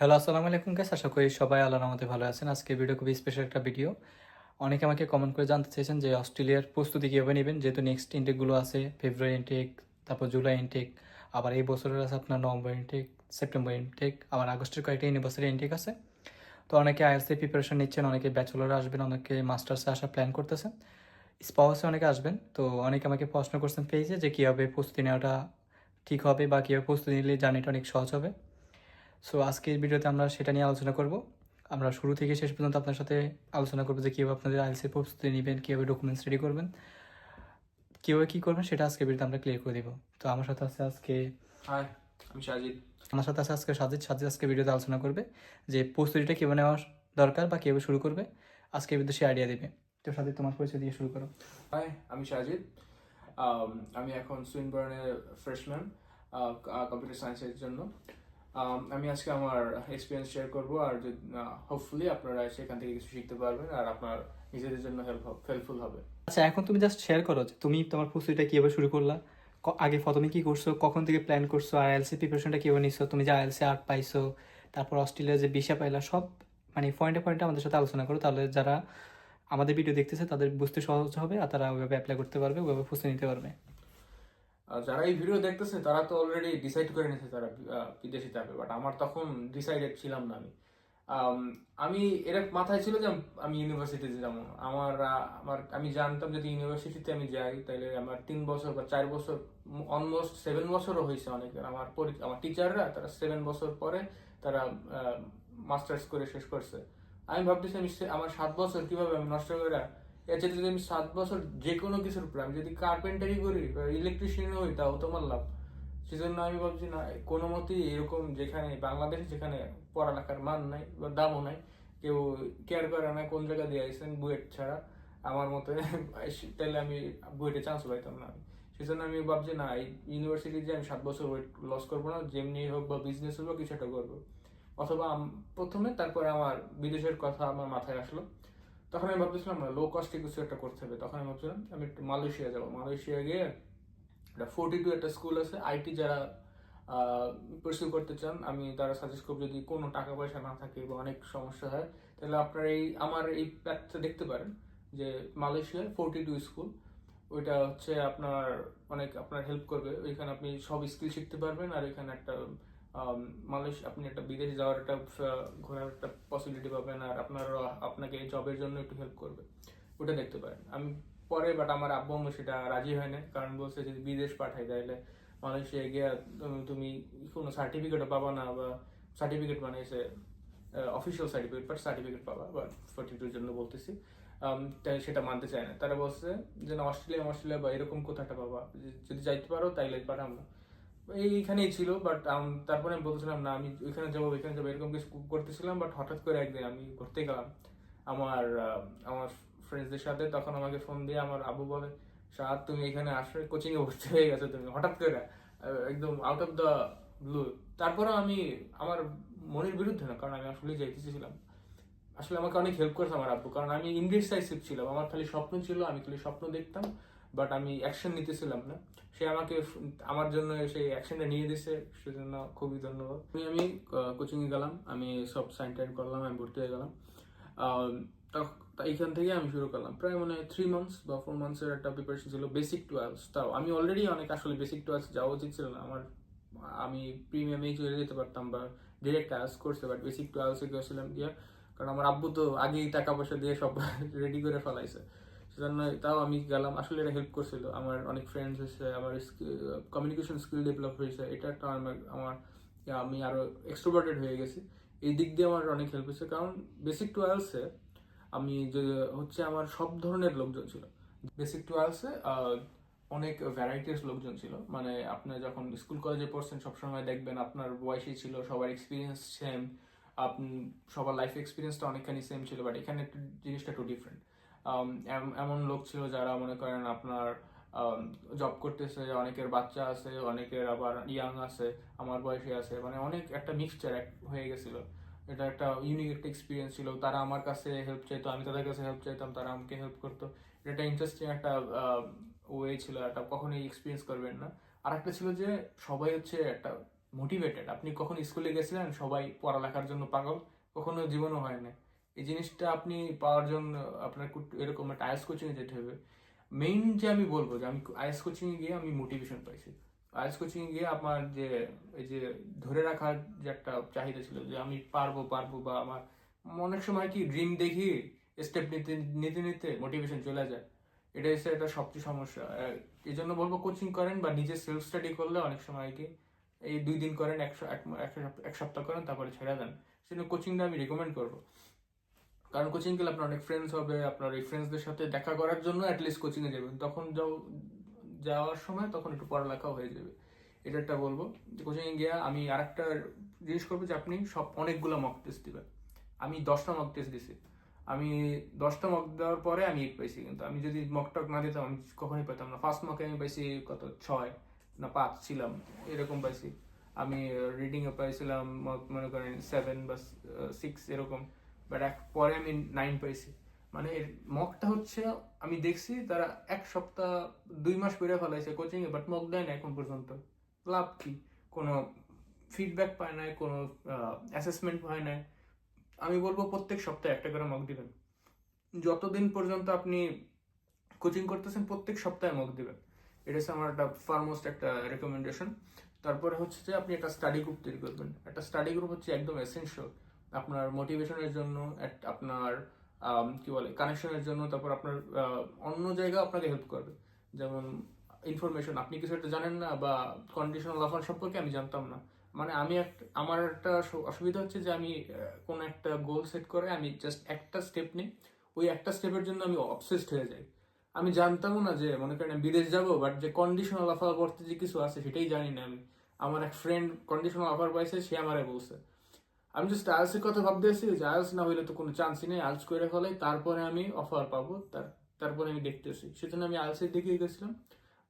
Hello আসসালামু আলাইকুম guys আশা করি সবাই আল্লাহর রহমতে ভালো আছেন। আজকে ভিডিও খুবই স্পেশাল একটা ভিডিও অনেকে আমাকে কমেন্ট করে জানতে চেয়েছেন যে অস্ট্রেলিয়ার প্রস্তুতি কীভাবে নেবেন? যেহেতু নেক্সট ইনটেকগুলো আছে ফেব্রুয়ারি ইনটেক তারপর জুলাই ইনটেক আবার এই বছরের আছে আপনার নভেম্বর ইনটেক সেপ্টেম্বর ইনটেক আবার আগস্টের কয়েকটা ইউনিভার্সিটি ইনটেক আছে। তো অনেকে আইএলসি প্রিপারেশন নিচ্ছেন, অনেকে ব্যাচেলরে আসবেন, অনেকে মাস্টার্সে আসার প্ল্যান করতেছেন। স্পাউসে অনেকে আসবেন, তো অনেকে আমাকে প্রশ্ন করছেন পেয়েছে যে কীভাবে প্রস্তুতি নেওয়াটা ঠিক হবে বা কীভাবে প্রস্তুতি নিলে জার্নিটা অনেক সহজ হবে। সো আজকের ভিডিওতে আমরা সেটা নিয়ে আলোচনা করব। আমরা শুরু থেকে শেষ পর্যন্ত আপনার সাথে আলোচনা করব যে কীভাবে আপনাদের আইএলসি প্রস্তুতি নেবেন কীভাবে ডকুমেন্টস রেডি করবেন কীভাবে কী করবেন সেটা আজকে ভিডিওতে আমরা ক্লিয়ার করে দিব। তো আমার সাথে আছে আজকে হাই আমি সাজিদ। আমার সাথে আছে আজকে সাজিদ। সাজিদ আজকে ভিডিওতে আলোচনা করবে যে প্রস্তুতিটা কীভাবে নেওয়া দরকার বা কীভাবে শুরু করবে। আজকে ভিডিও সে আইডিয়া দেবে। তো সাজিদ তোমার পরিচয় দিয়ে শুরু করো। হাই আমি সাজিদ। Um, আমি এখন সুইনবার্নের ফ্রেশম্যান কম্পিউটার সায়েন্সের জন্য। আমি আজকে আমার এক্সপিরিয়েন্স শেয়ার করব আর যদি হোপফুলি আপনারা সেখান থেকে কিছু শিখতে পারবেন আর আপনার নিজেদের জন্য হেল্প হেল্পফুল হবে। আচ্ছা এখন তুমি জাস্ট শেয়ার করো তুমি তোমার প্রস্তুতিটা কীভাবে শুরু করলা আগে প্রথমে কি করছ, কখন থেকে প্ল্যান করছ আর আইএলসি প্রিপারেশনটা কীভাবে নিচ্ছো তুমি যে আইএলসি আর্ট পাইছো, তারপর অস্ট্রেলিয়া যে ভিসা পাইলা, সব মানে পয়েন্টে পয়েন্টে আমাদের সাথে আলোচনা করো, তাহলে যারা আমাদের ভিডিও দেখতেছে তাদের বুঝতে সহজ হবে আর তারা ওইভাবে অ্যাপ্লাই করতে পারবে, ওইভাবে প্রস্তুতি নিতে পারবে। আর যারা এই ভিডিও দেখতেছে, তারা তো অলরেডি ডিসাইড করে নিয়েছে তারা বিদেশে যাবে। বাট আমার তখন ডিসাইডেড ছিলাম না আমি। আমি এটা মাথায় ছিল যে আমি ইউনিভার্সিটিতে যাব। আমার আমার, আমি জানতাম যদি ইউনিভার্সিটিতে আমি যাই, তাহলে আমার তিন বছর বা চার বছর অলমোস্ট সেভেন বছরও হয়েছে অনেকের। আমার আমার টিচাররা তারা সেভেন বছর পরে তারা মাস্টার্স করে শেষ করছে। আমি ভাবতেছি আমি আমার সাত বছর কীভাবে আমি নষ্ট করে চেয়ে যদি আমি সাত বছর যে কোনো কিছুর উপরে, আমি যদি কার্পেন্টারি করি বা ইলেকট্রিশিয়ান হই, তাও তোমার লাভ। সেজন্য আমি ভাবছি, না, কোনো মতেই এরকম যেখানে, বাংলাদেশে যেখানে পড়ালেখার মান নাই বা দামও নাই, কেউ কেয়ার করে না কোন জায়গা দিয়ে আইসেন বুয়েট ছাড়া, আমার মতে তাহলে আমি বুয়েটে চান্স পাইতাম না আমি। সেজন্য আমি ভাবছি, না, এই ইউনিভার্সিটি যে আমি সাত বছর ওয়েট লস করব না, যেমনি হোক বা বিজনেস হোক কিছু একটা করব। অথবা প্রথমে তারপরে আমার বিদেশের কথা আমার মাথায় আসলো। তখন আমি ভাবতেছিলাম না লো কস্টে কিছু একটা করতে হবে। তখন আমি ভাবছিলাম, আমি একটু মালয়েশিয়া যাব। মালয়েশিয়া গিয়ে একটা ফোর্টি টু একটা স্কুল আছে। আইটি যারা পার্সিউ করতে চান, আমি তারা সাজেস্ট করব যদি কোনো টাকা পয়সা না থাকে বা অনেক সমস্যা হয়, তাহলে আপনার এই, আমার এই প্যাথটা দেখতে পারেন যে মালয়েশিয়ার ফোর্টি টু স্কুল ওইটা হচ্ছে আপনার অনেক আপনার হেল্প করবে। ওইখানে আপনি সব স্কিল শিখতে পারবেন আর এখানে একটা মালয়েশিয়া আপনি একটা বিদেশে যাওয়ার একটা ঘোরার একটা পসিবিলিটি পাবেন আর আপনার আপনাকে জবের জন্য একটু হেল্প করবে। ওটা দেখতে পারেন। আমি পরে বাট আমার আব্বু আম্মু সেটা রাজি হয় না কারণ বলছে যদি বিদেশ পাঠাই তাহলে মালয়েশিয়া গিয়ে তুমি- কোনো সার্টিফিকেটও পাবা না বা সার্টিফিকেট মানে এসে অফিসিয়াল সার্টিফিকেট বাট সার্টিফিকেট পাবা বাট ফর্টিটুর জন্য বলতেছি। তাই সেটা মানতে চায় না। তারা বলছে যে অস্ট্রেলিয়া অস্ট্রেলিয়া বা এরকম কোথাটা পাবা। যদি যাইতে পারো, তাইলে পাঠাম না এইখানেই ছিল বাট তারপরে আমি বলছিলাম না, আমি ওইখানে যাব ওইখানে যাব। এরকম কিছু করতেছিলাম বাট হঠাৎ করে একদিন আমি ঘুরতে গেলাম। আমার আমার ফ্রেন্ডসদের সাথে তখন আমাকে ফোন দিয়ে আমার আবু বলে, সাদ, তুমি এখানে আসলে কোচিংয়ে ভর্তি হয়ে গেছো তুমি, হঠাৎ করে একদম আউট অফ দ্য ব্লু তারপরে আমি, আমার মনের বিরুদ্ধে না, কারণ আমি আসলে যাইতেছিলাম আসলে আমাকে অনেক হেল্প করেছে আমার আব্বু, কারণ আমি ইনডিসাইসিভ ছিলাম। আমার খালি স্বপ্ন ছিল, আমি খালি স্বপ্ন দেখতাম বাট আমি অ্যাকশন নিতেছিলাম না। সে আমাকে আমার জন্য সেই অ্যাকশনটা নিয়ে দিছে, সেজন্য খুবই ধন্যবাদ। আমি আমি কোচিং এ গেলাম, আমি সব সাইন টাইন করলাম, আমি ভর্তি হয়ে গেলাম। এইখান থেকে আমি শুরু করলাম। প্রায় মানে থ্রি মান্থস বা ফোর মান্থসের একটা প্রিপারেশন ছিল বেসিক টুয়েলভ তাও আমি অলরেডি অনেক আসলে বেসিক টুয়েলভ যাওয়া উচিত ছিল না। আমার, আমি প্রিমিয়ামেই চলে যেতে পারতাম বা ডিরেক্ট কাজ করতে বাট বেসিক টুয়েলভসে গেছিলাম গিয়ে। কারণ আমার আব্বু তো আগেই টাকা পয়সা দিয়ে সব রেডি করে ফেলাইছে। সেজন্য তাও আমি গেলাম। আসলে এটা হেল্প করছিল। আমার অনেক ফ্রেন্ডস হয়েছে আমার কমিউনিকেশন স্কিল ডেভেলপ হয়েছে। এটা একটা আমার আমার আমি আরও এক্সট্রোভার্টেড হয়ে গেছি। এই দিক দিয়ে আমার অনেক হেল্প হয়েছে। কারণ বেসিক টুয়েলভসে আমি যে, হচ্ছে আমার সব ধরনের লোকজন ছিল। বেসিক টুয়েলভসে অনেক ভ্যারাইটিস লোকজন ছিল। মানে আপনি যখন স্কুল কলেজে পড়ছেন, সবসময় দেখবেন আপনার বয়সী ছিল, সবার এক্সপিরিয়েন্স সেম আপনি সবার লাইফ এক্সপিরিয়েন্সটা অনেকখানি সেম ছিল বাট এখানে একটু জিনিসটা একটু ডিফারেন্ট এমন লোক ছিল যারা মনে করেন আপনার জব করতেছে, অনেকের বাচ্চা আছে, অনেকের আবার ইয়াং আছে, আমার বয়সে আছে মানে অনেক একটা মিক্সচার হয়ে গেছিল। এটা একটা ইউনিক একটা এক্সপিরিয়েন্স ছিল। তারা আমার কাছে হেল্প চাইতো, আমি তাদের কাছে হেল্প চাইতাম, তারা আমাকে হেল্প করতো। এটা একটা ইন্টারেস্টিং একটা ওয়ে ছিল, একটা কখনোই এক্সপিরিয়েন্স করবেন না। আর একটা ছিল যে, সবাই হচ্ছে একটা মোটিভেটেড আপনি কখন স্কুলে গেছিলেন, সবাই পড়ালেখার জন্য পাগল, কখনো জীবনও হয় না এই জিনিসটা আপনি পাওয়ার জন্য আপনার এরকম একটা আইএস কোচিংয়ে যেতে হবে। মেইন যে আমি বলব যে আমি আইএস কোচিংয়ে গিয়ে আমি মোটিভেশন পাইছি। আইএস কোচিংয়ে গিয়ে আমার যে, এই যে ধরে রাখার যে একটা চাহিদা ছিল যে আমি পারব পারব বা আমার অনেক সময় কি ড্রিম দেখি স্টেপ নিতে নিতে নিতে মোটিভেশন চলে যায়। এটা হচ্ছে একটা সবচেয়ে সমস্যা। এই জন্য বলব কোচিং করেন বা নিজে সেলফ স্টাডি করলে অনেক সময় কি এই দুই দিন করেন এক এক সপ্তাহ করেন, তারপরে ছেড়ে দেন। সেজন্য কোচিংটা আমি রেকমেন্ড করব। কারণ কোচিং গেলে আপনার অনেক ফ্রেন্ডস হবে, আপনার এই ফ্রেন্ডসদের সাথে দেখা করার জন্য অ্যাটলিস্ট কোচিংয়ে যাবেন। তখন যাও- যাওয়ার সময় তখন একটু পড়ালেখাও হয়ে যাবে। এটা একটা বলব যে কোচিংয়ে গিয়ে আমি আরেকটা জিনিস করব যে আপনি সব অনেকগুলো মক টেস্ট দিবেন। আমি দশটা মক টেস্ট দিছি। আমি দশটা মক দেওয়ার পরে আমি এইট পাইছি কিন্তু। আমি যদি মক টক না দিতাম, আমি কখনোই পেতাম না। ফার্স্ট মকে আমি পাইছি কত? ছয় না পাঁচ ছিলাম, এরকম পাইছি। আমি রিডিং এ পাইছিলাম মনে করেন সেভেন বা সিক্স এরকম। বাট এক পরে আমি নাইন পাইছি মানে এর মকটা হচ্ছে, আমি দেখছি তারা এক সপ্তাহ, দুই মাস পরে ফেলাইছে কোচিং এ বাট মক দেয় না এখন পর্যন্ত। লাভ কি? কোনো ফিডব্যাক পায় নাই, কোনো অ্যাসেসমেন্ট পায় নাই। আমি বলব প্রত্যেক সপ্তাহে একটা করে মক দিবেন। যতদিন পর্যন্ত আপনি কোচিং করতেছেন, প্রত্যেক সপ্তাহে মক দিবেন। এটা হচ্ছে আমার একটা ফার্মোস্ট একটা রেকমেন্ডেশন তারপরে হচ্ছে যে আপনি একটা স্টাডি গ্রুপ তৈরি করবেন। একটা স্টাডি গ্রুপ হচ্ছে একদম এসেনশিয়াল আপনার মোটিভেশনের জন্য আপনার কি বলে কানেকশনের জন্য, তারপর আপনার অন্য জায়গা আপনাকে হেল্প করবে। যেমন ইনফরমেশন আপনি কিছু একটা জানেন না বা কন্ডিশনাল অফার সম্পর্কে আমি জানতাম না। মানে আমি একটা আমার একটা অসুবিধা হচ্ছে যে আমি কোনো একটা গোল সেট করে আমি জাস্ট একটা স্টেপ নিই। ওই একটা স্টেপের জন্য আমি অবসেসড হয়ে যাই। আমি জানতামও না যে, মনে করেন আমি বিদেশ যাব বাট যে কন্ডিশনাল অফার করতে যে কিছু আছে, সেটাই জানি না আমি। আমার এক ফ্রেন্ড কন্ডিশনাল অফার পাইছে, সে আমারে বলছে। আমি জাস্ট আইএলসের কথা ভাবতে আসছি যে আইএলস না হইলে তো কোনো চান্সই নেই। আইএলস করে ফেলে তারপরে আমি অফার পাবো। তার তারপরে আমি দেখতেছি সেজন্য আমি আইএলসের দিকেই গেছিলাম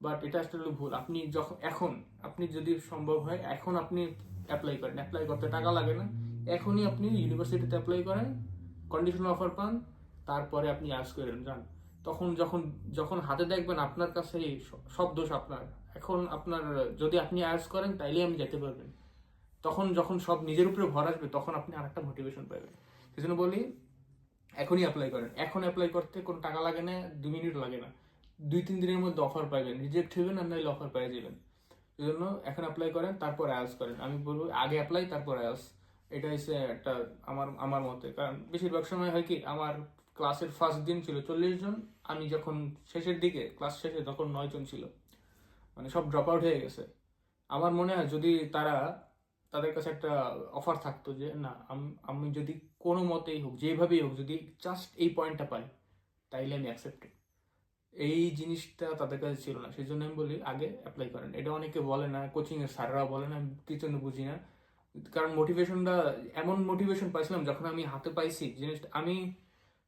বাট এটা আসলে ভুল। আপনি যখন এখন, আপনি যদি সম্ভব হয়, এখন আপনি অ্যাপ্লাই করেন। অ্যাপ্লাই করতে টাকা লাগে না। এখনই আপনি ইউনিভার্সিটিতে অ্যাপ্লাই করেন কন্ডিশনাল অফার পান, তারপরে আপনি আইএলস করেন যান। তখন যখন যখন হাতে দেখবেন আপনার কাছে সব দোষ আপনার। এখন আপনার যদি আপনি আইএলস করেন তাইলে আমি যেতে পারবেন। তখন যখন সব নিজের উপরে ভর আসবে, তখন আপনি আরেকটা মোটিভেশন পাবেন। সেই জন্য বলি, এখনই অ্যাপ্লাই করেন। এখন অ্যাপ্লাই করতে কোনো টাকা লাগে না, দু মিনিট লাগে না। দুই, তিন দিনের মধ্যে অফার পাইবেন রিজেক্ট হইবেন আর নাহলে অফার পেয়ে যাবেন। এই জন্য এখন অ্যাপ্লাই করেন, তারপর আয়াস করেন। আমি বলব, আগে অ্যাপ্লাই তারপর আয়াস এটা হচ্ছে একটা আমার আমার মতে। কারণ বেশিরভাগ সময় হয় কি, আমার ক্লাসের ফার্স্ট দিন ছিল চল্লিশ জন। আমি যখন শেষের দিকে ক্লাস শেষে তখন নয় জন ছিল। মানে সব ড্রপ আউট হয়ে গেছে। আমার মনে হয় যদি তারা তাদের কাছে একটা অফার থাকতো যে, না, আমি যদি কোনো মতেই হোক, যেভাবেই হোক, যদি জাস্ট এই পয়েন্টটা পাই, তাইলে আমি অ্যাকসেপ্টেড এই জিনিসটা তাদের কাছে ছিল না। সেই জন্য আমি বলি, আগে অ্যাপ্লাই করেন। এটা অনেকে বলে না কোচিং এর স্যাররা বলে না, আমি কিছু বুঝি না। কারণ মোটিভেশনটা এমন মোটিভেশন পাইছিলাম যখন আমি হাতে পাইছি জিনিসটা। আমি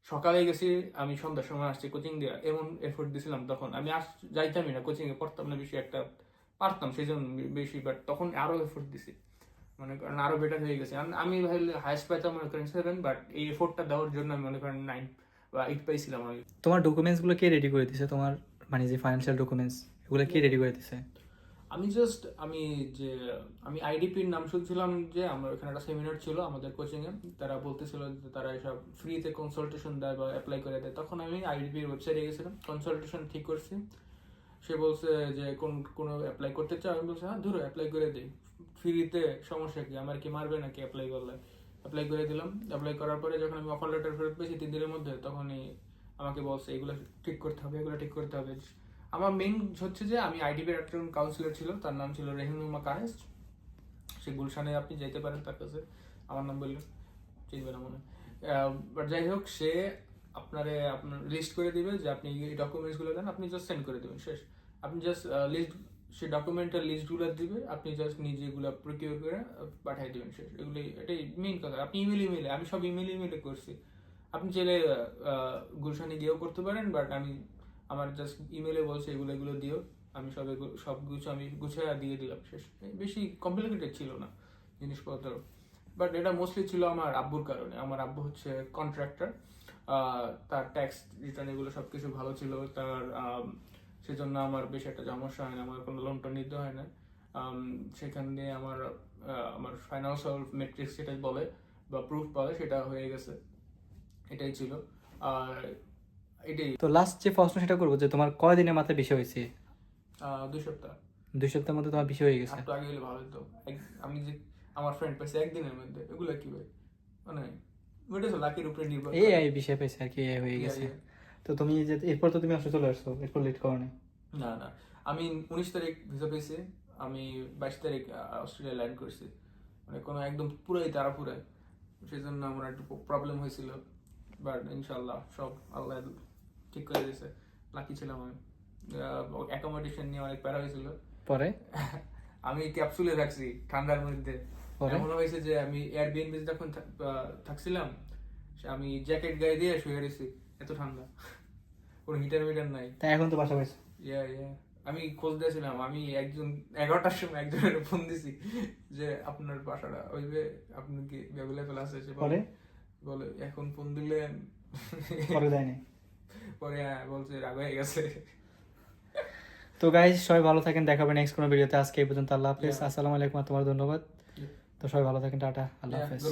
সকালে গেছি, আমি সন্ধ্যার সময় আসছি কোচিং দিয়ে এমন এফোর্ট দিছিলাম তখন। আমি আস যাইতামই না কোচিংয়ে পড়তাম না, বেশি একটা পারতাম সেই জন্য বেশি বাট তখন আরও এফোর্ট দিছি। মনে করেন আরও বেটার হয়ে গেছে। আমি ভাই হাইস্ট পাইতাম মনে করেন সেভেন বাট এই এফোর্টটা দেওয়ার জন্য আমি মনে করেন নাইন বা এইট পাইছিলাম আমি। তোমার ডকুমেন্টসগুলো কে রেডি করে দিছে? তোমার মানে যে ফাইন্যান্সিয়াল ডকুমেন্টস এগুলো কে রেডি করে দিছে? আমি জাস্ট আমি যে আমি আইডিপির নাম শুনছিলাম যে আমার ওখানে একটা সেমিনার ছিল আমাদের কোচিংয়ে তারা বলতেছিল যে তারা এসব ফ্রিতে কনসালটেশন দেয় বা অ্যাপ্লাই করে দেয়। তখন আমি আইডিপির ওয়েবসাইটে গেছিলাম কনসালটেশন ঠিক করছি। সে বলছে যে কোন কোনো অ্যাপ্লাই করতে চাও? আমি বলছি হ্যাঁ ধরো অ্যাপ্লাই করে দিই। ফ্রিতে সমস্যা কি? আমার কি মারবে নাকি অ্যাপ্লাই করলে? অ্যাপ্লাই করে দিলাম। অ্যাপ্লাই করার পরে যখন আমি অফার লেটার ফেরত পেয়েছি তিন দিনের মধ্যে, তখনই আমাকে বলছে, এগুলো ঠিক করতে হবে, এগুলো ঠিক করতে হবে। আমার মেইন হচ্ছে যে, আমি আইডিপির একজন কাউন্সিলর ছিল, তার নাম ছিল রেহিনুমা কানেস সে গুলশানে আপনি যেতে পারেন তার কাছে। আমার নাম বললেন চিনবে না মনে। বাট যাই হোক, সে আপনারে, আপনার লিস্ট করে দিবে যে আপনি এই ডকুমেন্টসগুলো দেন, আপনি জাস্ট সেন্ড করে দেবেন, শেষ। আপনি জাস্ট লিস্ট সে ডকুমেন্টের লিস্টগুলো দিবে, আপনি জাস্ট নিজে এগুলো প্রকিউর করে পাঠিয়ে দিবেন শেষ। এগুলি এটাই মেইন কথা। আপনি ইমেল ইমেলে আমি সব ইমেল ইমেলে করছি। আপনি চাইলে গুলশানে গিয়েও করতে পারেন বাট আমি, আমার জাস্ট ইমেলে বলছে, এগুলো এগুলো দিও। আমি সব সব কিছু আমি গুছিয়ে দিয়ে দিলাম শেষ। বেশি কমপ্লিকেটেড ছিল না জিনিসপত্র। বাট এটা মোস্টলি ছিল আমার আব্বুর কারণে। আমার আব্বু হচ্ছে কন্ট্রাক্টর তার ট্যাক্স রিটার্ন এগুলো সব কিছু ভালো ছিল। তার সেজন্য আমার বেশ একটা সমস্যা হয় না আমার কোনো লোন টোন নিতে হয় না। সেখান দিয়ে আমার আমার ফাইন্যান্সিয়াল মেট্রিক্স যেটা বলে বা প্রুফ বলে সেটা হয়ে গেছে। এটাই ছিল। আর এটাই। তো লাস্ট যে প্রশ্ন সেটা করব যে তোমার কয়দিনের মাথায় বেশি হয়েছে? দুই সপ্তাহ। দুই সপ্তাহের মধ্যে তোমার বেশি হয়ে গেছে? একটু আগে হলে ভালো হতো। আমি যে আমার ফ্রেন্ড পাইছে একদিনের মধ্যে এগুলো কি ভাই? মানে ওইটা তো লাকির উপরে নির্ভর এই। বিষয় পেয়েছে আর কি হয়ে গেছে. তো তুমি যে এরপর তো তুমি আসলে চলে আসছো এরপর লেট করো না না। না আমি উনিশ তারিখ ভিসা পেয়েছি আমি বাইশ তারিখ অস্ট্রেলিয়া ল্যান্ড করছি। মানে কোনো একদম পুরাই তারা পুরাই সেই জন্য আমার একটু প্রবলেম হয়েছিল। বাট ইনশাল্লাহ সব আল্লাহ ঠিক করে দিয়েছে। লাকি ছিলাম আমি। অ্যাকোমোডেশন নিয়ে অনেক প্যারা হয়েছিল। পরে? আমি ক্যাপসুলে রাখছি ঠান্ডার মধ্যে। এমন হয়েছে যে আমি এয়ারবিএনবি যখন থাক- থাকছিলাম আমি জ্যাকেট গায়ে দিয়ে শুয়ে রয়েছি। এত ঠান্ডা। কোনো হিটার মিটার নাই। তা এখন তো বাসা পাইছো ইয়া ইয়া আমি খোঁজ দিয়েছিলাম আমি একজন এগারোটার সময় একজনের ফোন দিছি যে আপনার বাসাটা ওইবে আপনি কি অ্যাভেলেবেল আছে সে বলে- বলে এখন ফোন দিলে পরে দেয়নি। পরে হ্যাঁ, বলছে রাগ হয়ে গেছে। তো গাইজ সবাই ভালো থাকেন দেখাবে নেক্সট কোনো ভিডিওতে আজকে এই পর্যন্ত আল্লাহ হাফিজ. আসসালামু আলাইকুম তোমার ধন্যবাদ। তো সবাই ভালো থাকেন টাটা আল্লাহ হাফিজ।